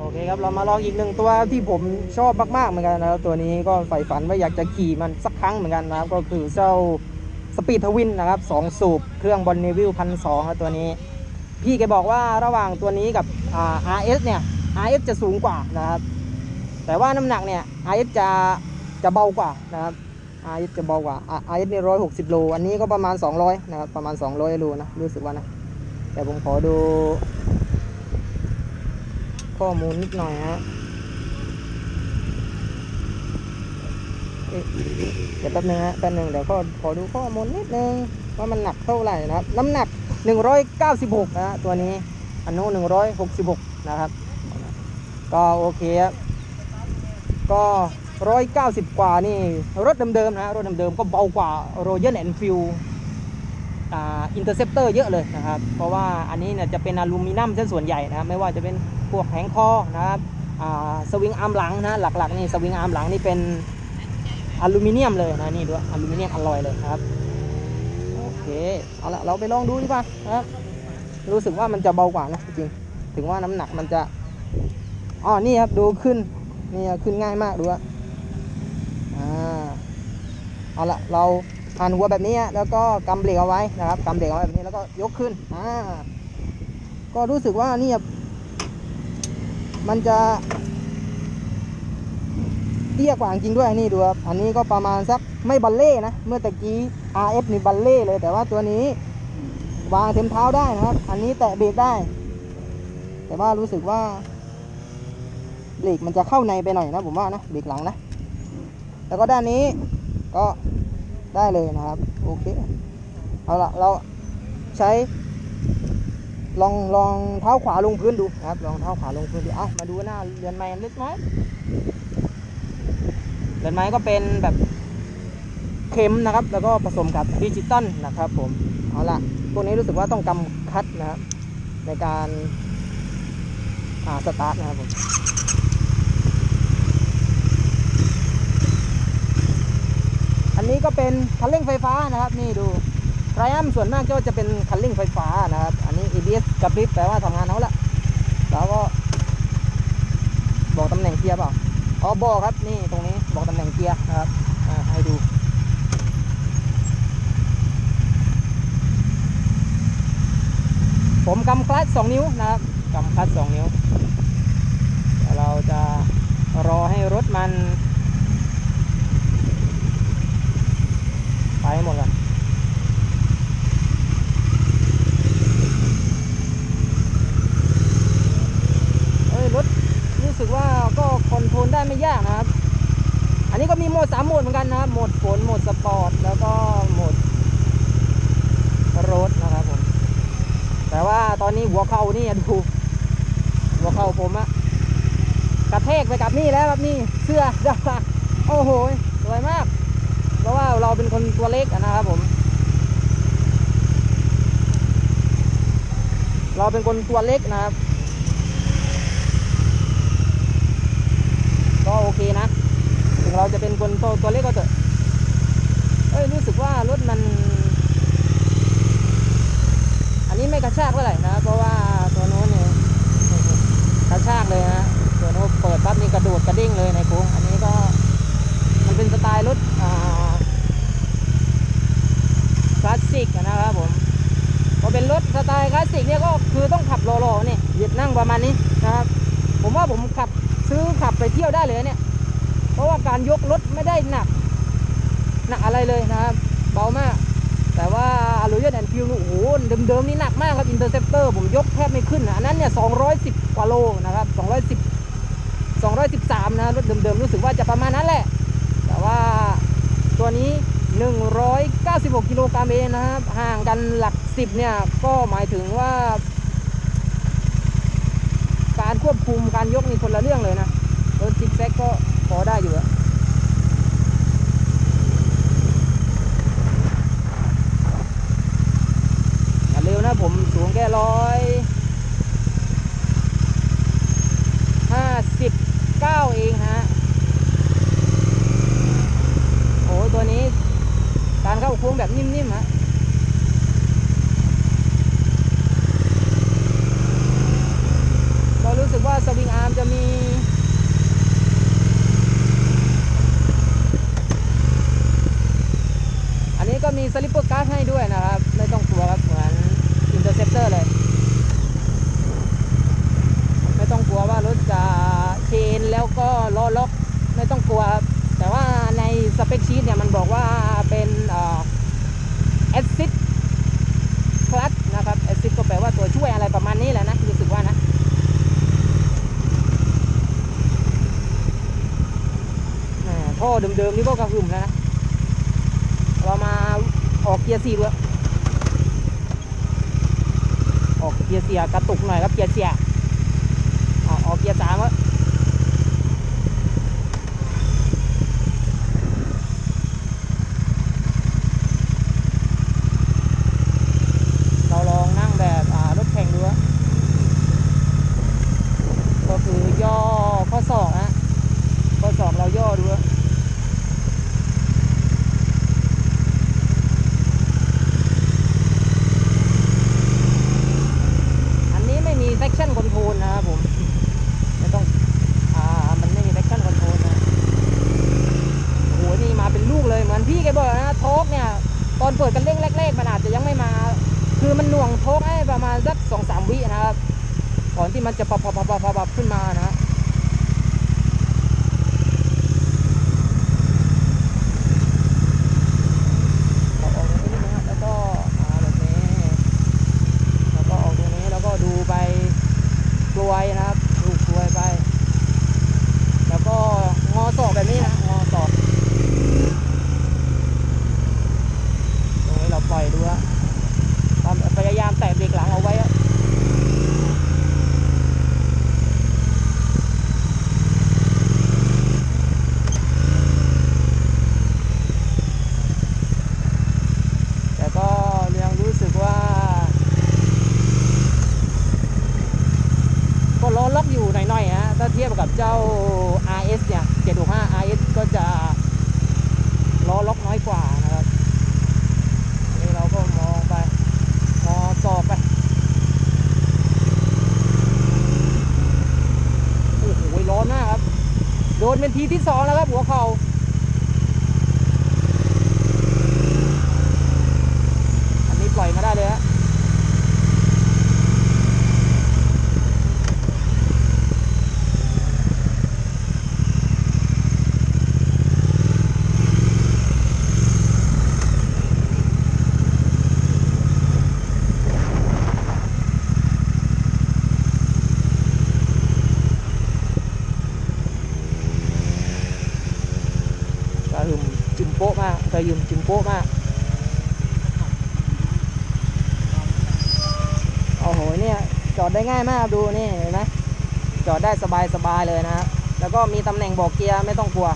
โอเคครับเรามาลองอีกหนึ่งตัวที่ผมชอบมากๆเหมือนกันนะครับตัวนี้ก็ใฝ่ฝันว่าอยากจะขี่มันสักครั้งเหมือนกันนะครับ ก็คือเจ้าสปีดทวินนะครับสองสูบเครื่องบอลเนวิลพันสองตัวนี้ พี่แกบอกว่าระหว่างตัวนี้กับอ่า RS เนี่ย RS จะสูงกว่านะครับ แต่ว่าน้ำหนักเนี่ย RS จะจะเบากว่านะครับ RS จะเบากว่า RS นี่ร้อยหกสิบโลอันนี้ก็ประมาณ200นะครับประมาณ200โลนะรู้สึกว่านะแต่ผมขอดู ข้อมูลนิดหน่อยฮะเดี๋ยวแป๊บนึงฮะแป๊บนึงเดี๋ยวก็ขอดูข้อมูลนิดนึงว่ามันหนักเท่าไหร่นะครับ น้ำหนัก 196นะฮะตัวนี้อันนู้น166 นะครับ ก็โอเคครับก็190 กว่านี่ รถเดิมๆนะรถเดิมๆก็เบากว่า Royal Enfield อ่าอิน อินเตอร์เซปเตอร์เยอะเลยนะครับ เพราะว่าอันนี้เนี่ยจะเป็นอลูมิเนียมซะส่วนใหญ่นะครับ ไม่ว่าจะเป็นพวกแผงคอนะครับสวิงอาร์มหลังนะหลักๆนี่สวิงอาร์มหลังนี่เป็นอลูมิเนียมเลยนะนี่ด้วยอลูมิเนียมอลลอยเลยครับโอเคเอาละเราไปลองดูดีกว่านะครับ รู้สึกว่ามันจะเบากว่านะจริงถึงว่าน้ำหนักมันจะอ๋อนี่ครับดูขึ้นนี่ขึ้นง่ายมากดูว่าอ่าเอาละเรา หันหัวแบบนี้ฮะแล้วก็กำเบรกเอาไว้นะครับกำเบรกเอาไว้แบบนี้แล้วก็ยกขึ้นอ่าก็รู้สึกว่านี่มันจะเตี้ยกว่าจริงด้วยนี่ดูครับอันนี้ก็ประมาณสักไม่บัลเล่นะเมื่อตะกี้ RF นี่บัลเล่เลย แต่ว่าตัวนี้วางเต็มเท้าได้นะครับ อันนี้แตะเบรกได้ แต่ว่ารู้สึกว่าเบรกมันจะเข้าในไปหน่อยนะผมว่านะเบรกหลังนะ แล้วก็ด้านนี้ก็ ได้เลยนะครับ โอเค เอาละเราใช้ ลองลองเท้าขวาลงพื้นดูนะครับ ลองเท้าขวาลงพื้นดูเอ้ามาดูหน้าเรือนไม้เล็กน้อยเรือนไม้ก็เป็นแบบเข็มนะครับ แล้วก็ผสมกับดิจิตอลนะครับผมเอาละพวกนี้รู้สึกว่าต้องกำคัดนะครับในการอ่าสตาร์ทนะครับผม นี้ก็เป็นคันเร่งไฟฟ้านะครับ นี่ดูไทรอัมส่วนมากก็จะเป็นคันเร่งไฟฟ้านะครับ อันนี้ ABS กระพริบแปลว่าทำงานเอาละแล้วก็ บอกตำแหน่งเกียร์เปล่าอ๋อบอกครับ นี่ตรงนี้บอกตำแหน่งเกียร์นะครับให้ดูผมกำคลัตสองนิ้วนะครับกำคลัตสองนิ้ว เราจะรอให้รถมัน ไปให้หมดก่อนเอ้ย รถรู้สึกว่าก็คอนโทรลได้ไม่ยากนะครับ อันนี้ก็มีโหมดสามโหมดเหมือนกันนะครับ โหม ดฝนโหมดสปอร์ต แล้วก็โหมดรถนะครับผม แต่ว่าตอนนี้หัวเข่านี่ดูหัวเข่าผมอะกระแทกไปกับนี่แล้วครับนี่เสื้อโอ้โหสวยมาก เพราะว่าเราเป็นคนตัวเล็กนะครับผม เราเป็นคนตัวเล็กนะครับก็โอเคนะ ถึงเราจะเป็นคนตัวตัวเล็กก็เถอะ อ้ยรู้สึกว่ารถมัน อันนี้ไม่กระชากเท่าไหร่นะ เพราะว่าตัวโน้นเนี่ยกระชากเลยนะตัวโน้นเปิดปั๊บนี่กระโดดกระเด้งเลยในโค้งอันนี้ก็มันเป็นสไตล์รถอ่าคลาสสิกนะครับผมพอเป็นรถสไตล์คลาสสิกเนี่ยก็คือต้องขับรอๆเนี่ยหยียดนั่งประมาณนี้นะครับ ผมว่าผมขับซื้อขับไปเที่ยวได้เลยเนี่ย เพราะว่าการยกรถไม่ได้หนัก หนักอะไรเลยนะครับ เบามาก แต่ว่าอลูเยนแอนฟิลโอ้โหเดิมๆนี่หนักมากครับอินเตอร์เซปเตอร์ผมยกแทบไม่ขึ้นนะอันนั้นเนี่ย210 กว่าโลนะครับ 210 213 นะรถเดิมๆรู้สึกว่าจะประมาณนั้นแหละ แต่ว่าตัวนี้ 196 กิโลกรัมเองนะครับ ห่างกันหลัก 10 เนี่ย ก็หมายถึงว่า การควบคุมการยกนี่คนละเรื่องเลยนะรถซิกแซกก็พอได้อยู่อะอย่าเร็วนะ ผมสูงแค่ร้อยห้าสิบเก้าเองฮะ โอ้ยตัวนี้ การเข้าโค้งแบบนิ่มๆฮะก็รู้สึกว่าสวิงอาร์มามจะมีอันนี้ก็มีสลิปเปอร์การ์ดให้ด้วยนะครับ ไม่ต้องกลัวครับเหมือน อินเตอร์เซปเตอร์เลย ไม่ต้องกลัวว่ารถจะเชนแล้วก็ล้อล็อกไม่ต้องกลัวครับแต่ว่าในสเปคชีตเนี่ยมันบอกว่าเป็นแอดซิดคลัตนะครับแอดซิดก็แปลว่าตัวช่วยอะไรประมาณนี้แหละนะรู้สึกว่านะท่อเดิมๆนี่ก็กระหึ่มแล้วนะเรามาออกเกียร์สี่ด้วยออก เกียร์เสียกระตุกหน่อยครับเกียร์เสียอออกเกียร์สามแล้วลองนั่งแบบอ่ารถแข่งดูอะก็คือย่อข้อศอกนะข้อศอกเราย่อดูอะ อันนี้ไม่มี section control นะครับผม ไม่ต้อง อ่า มันไม่มี section control นะ โอ้โห นี่มาเป็นลูกเลย เหมือนพี่แกบอกนะโทกเนี่ย ตอนเปิดกันเร่งแรกๆ มันอาจจะยังไม่มา คือมันหน่วงโทกให้ประมาณสักสองสามวินะครับ ก่ อนที่มันจะปับปับปับปับปับขึ้นมานะ เอาออกตรงนี้นิดนึงครับแล้วก็มาแบบนี้ แล้วก็ออกตรงนี้แล้วก็ดูไปกลวยนะครับ ดูกลวยไป แล้วก็งอศอกแบบนี้นะงอศอกตรงนี้เราปล่อยดูอะทำพยายามแตะเบรกหลังเอาไว้อะแต่ก็ยังรู้สึกว่า ก็ล้อล็อกอยู่หน่อยๆฮะถ้าเทียบกับเจ้า RS เนี่ย765 RS ก็จะล้อล็อกน้อยกว่านะครับอันนี้เราก็มองไป มองสอบไป โอ้โหร้อนมากครับ โดนเป็น ทีที่สองแล้วครับหัวเข่า อันนี้ปล่อยมาได้เลยฮะ กระหึ่มจึมโป๊ะมากกระหึ่มจึมโป๊ะมาก โอ้โหเนี่ยจอดได้ง่ายมากดูนี่เห็นไหมจอดได้สบายสบายเลยนะครับแล้วก็มีตำแหน่งบอกเกียร์ไม่ต้องกลัว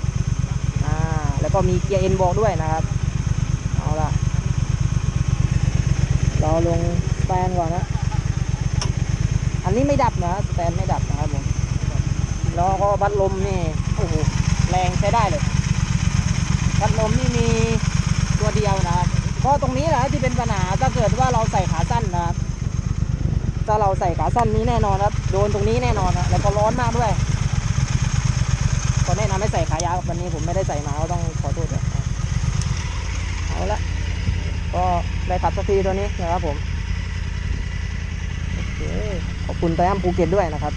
อ่าแล้วก็มีเกียร์เอ็นบอกด้วยนะครับเอาละเราลงสแตนก่อนนะอันนี้ไม่ดับนะสแตนไม่ดับนะครับผมแล้วก็พัดลมนี่โอ้โหแรงใช้ได้เลยพัดลมนี่มีตัวเดียวนะครับก็ตรงนี้แหละที่เป็นปัญหาถ้าเกิดว่าเราใส่ขาสั้นนะครับ ถ้าเราใส่ขาสั้นนี้แน่นอนครับ โดนตรงนี้แน่นอนนะแล้วก็ร้อนมากด้วยก็แนะนำให้ใส่ขายาววันนี้ผมไม่ได้ใส่มาก็ต้องขอโทษด้วยเอาละก็ได้ขับสักทีตัวนี้นะครับผมโอเคขอบคุณไต้มภูเก็ตด้วยนะครับ